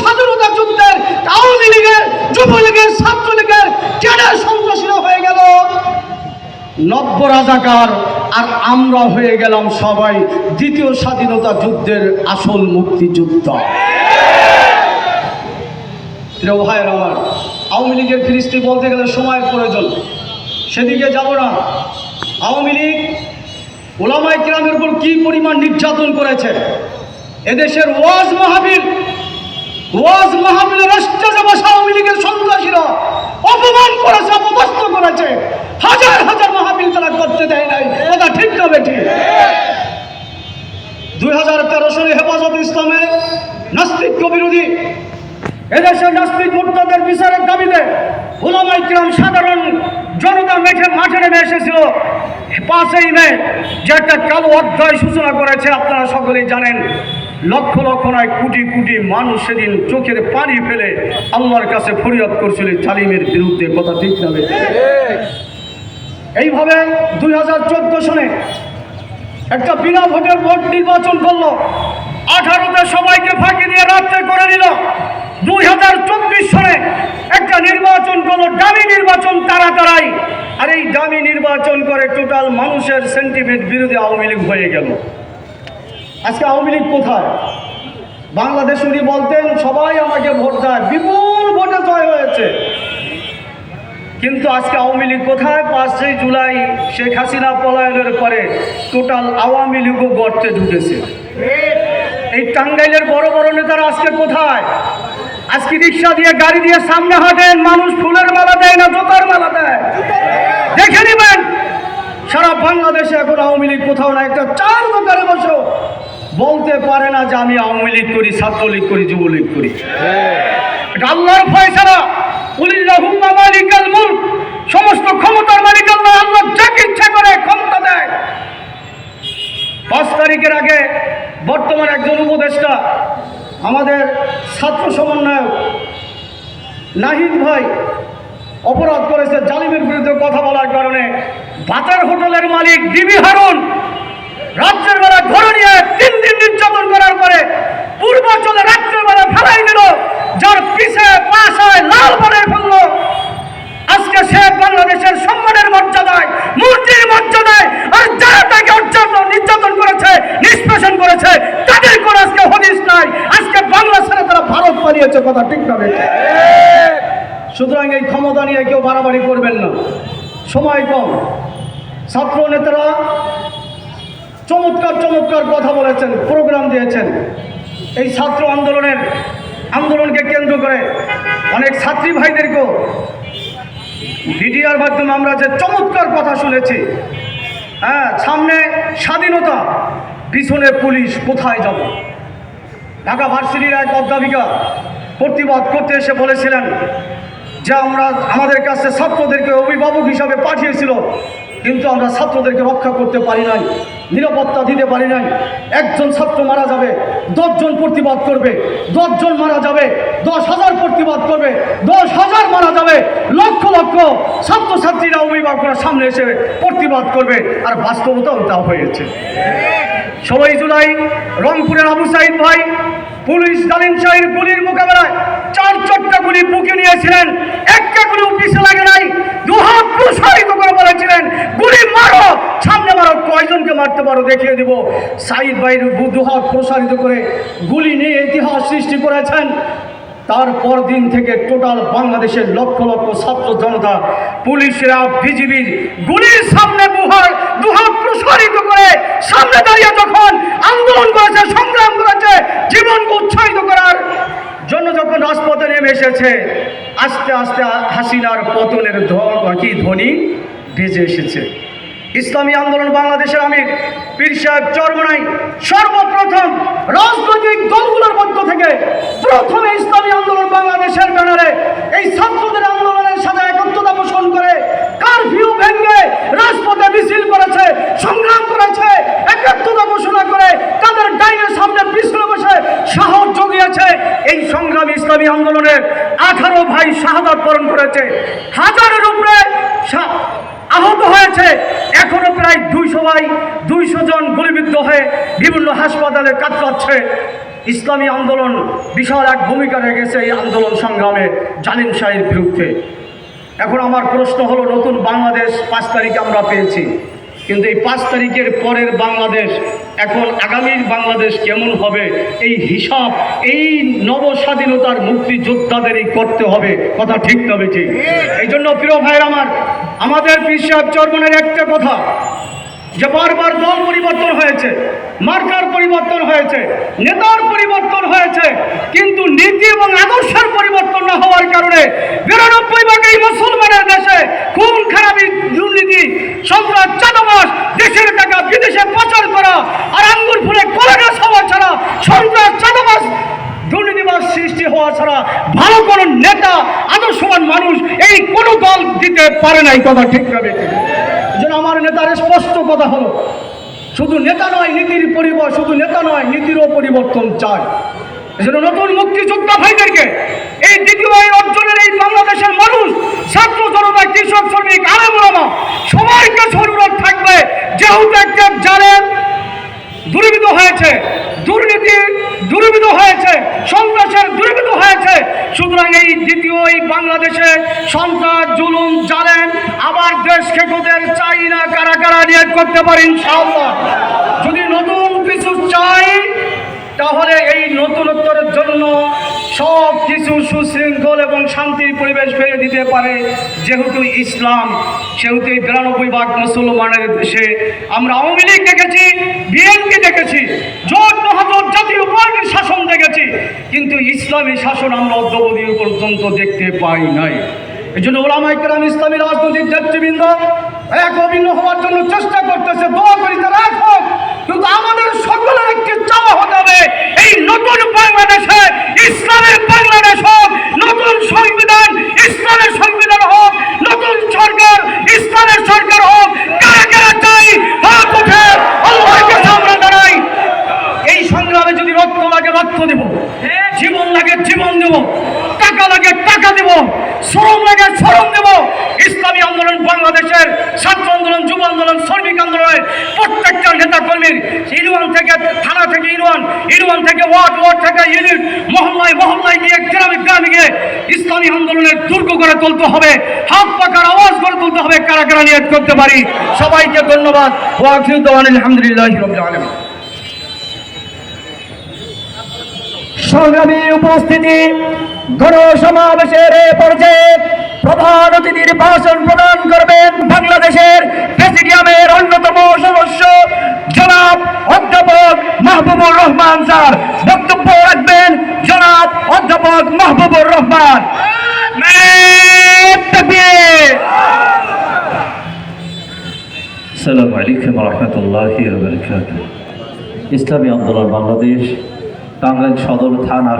স্বাধীনতা যুদ্ধের আওয়ামী লীগের, যুবলীগের, ছাত্রলীগের ক্যাডার সন্ত্রাসীরা হয়ে গেল? নব্য রাজাকার আর আমরা হয়ে গেলাম সবাই দ্বিতীয় স্বাধীনতা যুদ্ধের আসল মুক্তিযুদ্ধ। ভাইয়ের আমার, আওয়ামী লীগের ফিরিস্তি বলতে গেলে সময়ের প্রয়োজন। সেদিকে যাব না। আওয়ামী লীগ ওলামাই কিরামের উপর কি পরিমাণ নির্যাতন করেছে? এদেশের ওয়াজ মাহাবীর ওয়াজ মাহাবীরের রাষ্ট্রে বসা আওয়ামী লীগের সন্ত্রাসীরা অপমান করেছে, অপদস্থ করেছে। হাজার হাজার মাহাবীর তারা করতে দেয় নাই। কথা ঠিক না বেঠি? দুই হাজার তেরো সালে হেফাজত ইসলামে নাস্তিক্য বিরোধী এদেশের নাস্তিক মুক্তদের বিচারের দাবিতে ওলামাই কিরাম সাধারণ জনতা মেঘে মাঠে নেমে এসেছিল। পাঁচই মে যে একটা কালো অধ্যায় সূচনা করেছে, আপনারা সকলেই জানেন। লক্ষ লক্ষ নয়, কোটি কোটি মানুষ সেদিন চোখের পানি ফেলে আল্লাহর কাছে ফরিয়াদ করছিল জালিমের বিরুদ্ধে, কথা ঠিক যাবে এইভাবে দুই হাজার চোদ্দ সনে একটা বিনা ভোটের ভোট নির্বাচন করল, আঠারোতে সবাইকে ফাঁকি দিয়ে রাত্রে করে নিল। দুই হাজার চব্বিশ সনে একটা নির্বাচন করল, দামি নির্বাচন তারা তারাই আর এই দামি নির্বাচন করে টোটাল মানুষের সেন্টিমেন্ট বিরোধী আওয়ামী লীগ হয়ে গেল। আজকে আওয়ামী লীগ কোথায়? বাংলাদেশ উনি বলতেন, সবাই আমাকে ভোট দেয়। বিপুল ভোটে জয় হয়েছে। কিন্তু আজকে আওয়ামী লীগ কোথায়? পাঁচই জুলাই শেখ হাসিনা পলায়নের পরে টোটাল আওয়ামী লীগও গর্তে ঢুকেছে। এই টাঙ্গাইলের বড় বড় নেতারা আজকে কোথায়? আজকে রিক্সা দিয়ে, গাড়ি দিয়ে সামনে হাঁটেন, মানুষ ফুলের মালা দেয় না, জোতার মালা দেয়। দেখে নেবেন, সারা বাংলাদেশে এখন আওয়ামী লীগ কোথাও না, একটা চার দোকানে বসো। বলতে পারে না যে আমি আওয়ামী লীগ করি, ছাত্রলীগ করি, যুবলীগ করি। এটা আল্লাহর ফয়সালা। উলিল্লাহুম্মা মালিকাল মুলক। সমস্ত ক্ষমতার মালিক আল্লাহ আল্লাহ যাকে ইচ্ছা করে ক্ষমতা দেয়। পাঁচ তারিখের আগে বর্তমান একজন উপদেষ্টা, আমাদের ছাত্র সমন্বয়ক নাহিদ ভাই অপরাধ করেছে, জালিমের বিরুদ্ধে কথা বলার কারণে। ভাতার হোটেলের মালিক ডিবি হারুন। রাত্রের বেলা ঘরে নিয়ে তিন দিন নির্যাতন করার পরে পূর্বাঞ্চলে রাত্রের বেলা ফেলাই দিল, যার পিছে পাশায় লাল বানায় ফেলল আজকে সে বাংলাদেশের সম্মানের মর্যাদায়, মূর্তির মর্যাদায়, আর যারা তাকে অর্জন নির্যাতন করেছে, নিষ্পেষণ করেছে, তাদের কোনো আজকে হদিস নাই। আজকে বাংলা ছেড়ে তারা ভারত পালিয়েছে কথা ঠিক না? সুতরাং এই ক্ষমতা নিয়ে কেউ বাড়াবাড়ি করবেন না। সময় কম। ছাত্র নেতারা চমৎকার চমৎকার কথা বলেছেন প্রোগ্রাম দিয়েছেন। এই ছাত্র আন্দোলনের, আন্দোলনকে কেন্দ্র করে অনেক ছাত্রী ভাইদেরকেও মিডিয়ার মাধ্যমে আমরা যে চমৎকার কথা শুনেছি হ্যাঁ সামনে স্বাধীনতা, পিছনে পুলিশ, কোথায় যাব? ঢাকা ভার্সিটির এক অধ্যাপিকা প্রতিবাদ করতে এসে বলেছিলেন যে আমরা, আমাদের কাছে ছাত্রদেরকে অভিভাবক হিসাবে পাঠিয়েছিল কিন্তু আমরা ছাত্রদেরকে রক্ষা করতে পারি নাই, নিরাপত্তা দিতে পারি নাই। একজন ছাত্র মারা যাবে, দশজন প্রতিবাদ করবে, দশজন মারা যাবে দশ হাজার প্রতিবাদ করবে দশ হাজার মারা যাবে, লক্ষ লক্ষ ছাত্রছাত্রীরা অভিভাবকরা সামনে এসে প্রতিবাদ করবে, আর বাস্তবতাও তা হয়েছে। ষোলোই জুলাই, রংপুরের আবু সাইদ ভাই, পুলিশ জালিম শাহীর গুলির মোকাবেলায় চার চারটা গুলি বুকে নিয়েছিলেন, একটা গুলি পিছে লাগে নাই দু দুহাত প্রসারিত করে বলেছিলেন গুলি মারো সামনে মারো কয়জনকে পারো দেখিয়ে দিব। সাইদ ভাইয়ের দুহাত প্রসারিত করে গুলি নিয়ে ইতিহাস সৃষ্টি করেছেন। তারপর দিন থেকে টোটাল বাংলাদেশের লক্ষ লক্ষ ছাত্র জনতা, পুলিশরা, বিজিবির গুলির সামনে বুহার দুহাত প্রসারিত করে সামনে দাঁড়িয়ে যখন আন্দোলন করেছে, সংগ্রাম করেছে জীবনকে উৎসাহিত করার জন্য যখন রাজপথে নেমে এসেছে, আস্তে আস্তে হাসিনার পতনের ধ- কি ধ্বনি বেজে এসেছে। ইসলামী আন্দোলন বাংলাদেশের আমির পীর সাহেব চরমনাই সর্বপ্রথম রাজনৈতিক দলগুলোর মধ্য থেকে প্রথমে ইসলামী আন্দোলন বাংলাদেশের ব্যানারে এই ছাত্রদের আন্দোলনের সাথে একত্রতা পোষণ করে কারফিউ ভেঙে রাজপথে মিছিল করেছে, সংগ্রাম করেছে একাত্মতা ঘোষণা করে তাদের ডাইনের সামনে পিছনে বসে সাহস জগিয়েছে। এই সংগ্রাম ইসলামী আন্দোলনের আঠারো ভাই শাহাদাত বরণ করেছে। হাজারের উপরে আহত হয়েছে। প্রায় দুইশো ভাই দুইশো জন গুলিবিদ্ধ হয়ে বিভিন্ন হাসপাতালে কাজ কাতরাচ্ছে ইসলামী আন্দোলন বিশাল এক ভূমিকা রেখেছে এই আন্দোলন সংগ্রামে জালিম শাহীর বিরুদ্ধে। এখন আমার প্রশ্ন হলো নতুন বাংলাদেশ পাঁচ তারিখে আমরা পেয়েছি কিন্তু এই পাঁচ তারিখের পরের বাংলাদেশ এখন আগামীর বাংলাদেশ কেমন হবে? এই হিসাব এই নবস্বাধীনতার মুক্তিযোদ্ধাদেরই করতে হবে। কথা ঠিক তবে ঠিক। এই জন্য প্রিয় ভাইয়ের আমার আমাদের সাহেব চর্মনের একটা কথা, যে বারবার দল পরিবর্তন হয়েছে, মার্কার পরিবর্তন হয়েছে, নেতার পরিবর্তন হয়েছে, কিন্তু নীতি এবং আদর্শের পরিবর্তন না হওয়ার কারণে বিরানব্বই ভাগ এই মুসলমানের দেশে খুন, খারাপি, দুর্নীতি, সন্ত্রাস চাঁদাবাস দেশের টাকা, বিদেশে পাচার করা আর আঙ্গুর ফুলে কলেজা হওয়া ছাড়া, সন্ত্রাস চাঁদাবাস দুর্নীতিবাস সৃষ্টি হওয়া ছাড়া ভালো কোনো নেতা আদর্শবান মানুষ এই কোনো দল দিতে পারে না এই কথা ঠিক হবে যেন আমার নেতার স্পষ্ট কথা হলো, শুধু নেতা নয়, নীতির পরিবর শুধু নেতা নয়, নীতিরও পরিবর্তন চায় এজন্য নতুন মুক্তিযোদ্ধা ভাইদেরকে এই দ্বিতীয় এই অর্জনের এই বাংলাদেশের মানুষ, ছাত্র জনতা কৃষক শ্রমিক, আলেমা সবাইকে অনুরোধ থাকবে। যেহেতু একটা জানেন দুর্বৃত হয়েছে, দুর্নীতি দুর্বৃত হয়েছে, সন্ত্রাসের দুর্বৃত হয়েছে সুতরাং এই দ্বিতীয়, এই বাংলাদেশে সন্ত্রাস, জুলুম জালেন আবার দেশ খেকোদের চাই না কারা কারা নিয়োগ করতে পারি ইনশাআল্লাহ। যদি নতুন কিছু চাই, তাহলে এই নতুনত্বের জন্য সব কিছু সুশৃঙ্খল এবং শান্তির পরিবেশ ফেলে দিতে পারে, যেহেতু ইসলাম, সেহেতু এই বিরানব্বই ভাগ মুসলমানের দেশে। আমরা আওয়ামী লীগ দেখেছি, বিএনপি দেখেছি, জোট মহাজোট জাতীয় পার্টির শাসন দেখেছি কিন্তু ইসলামী শাসন আমরা অদ্যবধি পর্যন্ত দেখতে পাই নাই। এই জন্য ওলামাই কেরাম ইসলামী রাজনৈতিক নেতৃবৃন্দ এক অভিন্ন হওয়ার জন্য চেষ্টা করতেছে, দোয়া করি তারা এক হোক। কিন্তু আমাদের সকলের একটি চাওয়া হতে হবে এই নতুন বাংলাদেশে ইসলামের বাংলাদেশ হোক নতুন সংবিধান ইসলামের সংবিধান হোক নতুন সরকার ইসলামের সরকার হোক কারা কারা চাই হাত উঠে আল্লাহর কাছে আমরা দাঁড়াই এই সংগ্রামে যদি রক্ত লাগে, রক্ত দেব। জীবন লাগে, জীবন দেব। টাকা লাগে, টাকা দেব। শ্রম লাগে, শ্রম দেব। ইসলামী আন্দোলন বাংলাদেশের ছাত্র আন্দোলন, যুব আন্দোলন, শ্রমিক আন্দোলনের প্রত্যেকটা নেতা কর্মীর ইউনিয়ন থেকে, থানা থেকে ইউনিয়ন ইউনিয়ন থেকে ওয়ার্ড ওয়ার্ড থেকে ইউনিট, মহল্লায় মহল্লায় গিয়ে, গ্রামে গ্রামে গিয়ে ইসলামী আন্দোলনের দুর্গ করে তুলতে হবে। হাত পাকার আওয়াজ করে তুলতে হবে কারা কারা নিয়ে করতে পারি। সবাইকে ধন্যবাদ। ওয়াকিল আলহামদুলিল্লাহ আলমী সংগ্রামী উপস্থিতি, গণসমাবেশের পর্যায়ে প্রধান অতিথির ভাষণ প্রদান করবেন বাংলাদেশের প্রেসিডিয়ামের অন্যতম সদস্য, জনাব অধ্যাপক মাহবুবুর রহমান স্যার। বক্তব্য রাখবেন জনাব অধ্যাপক মাহবুবুর রহমান। ইসলামী আন্দোলন বাংলাদেশ 刚刚敲到了他那。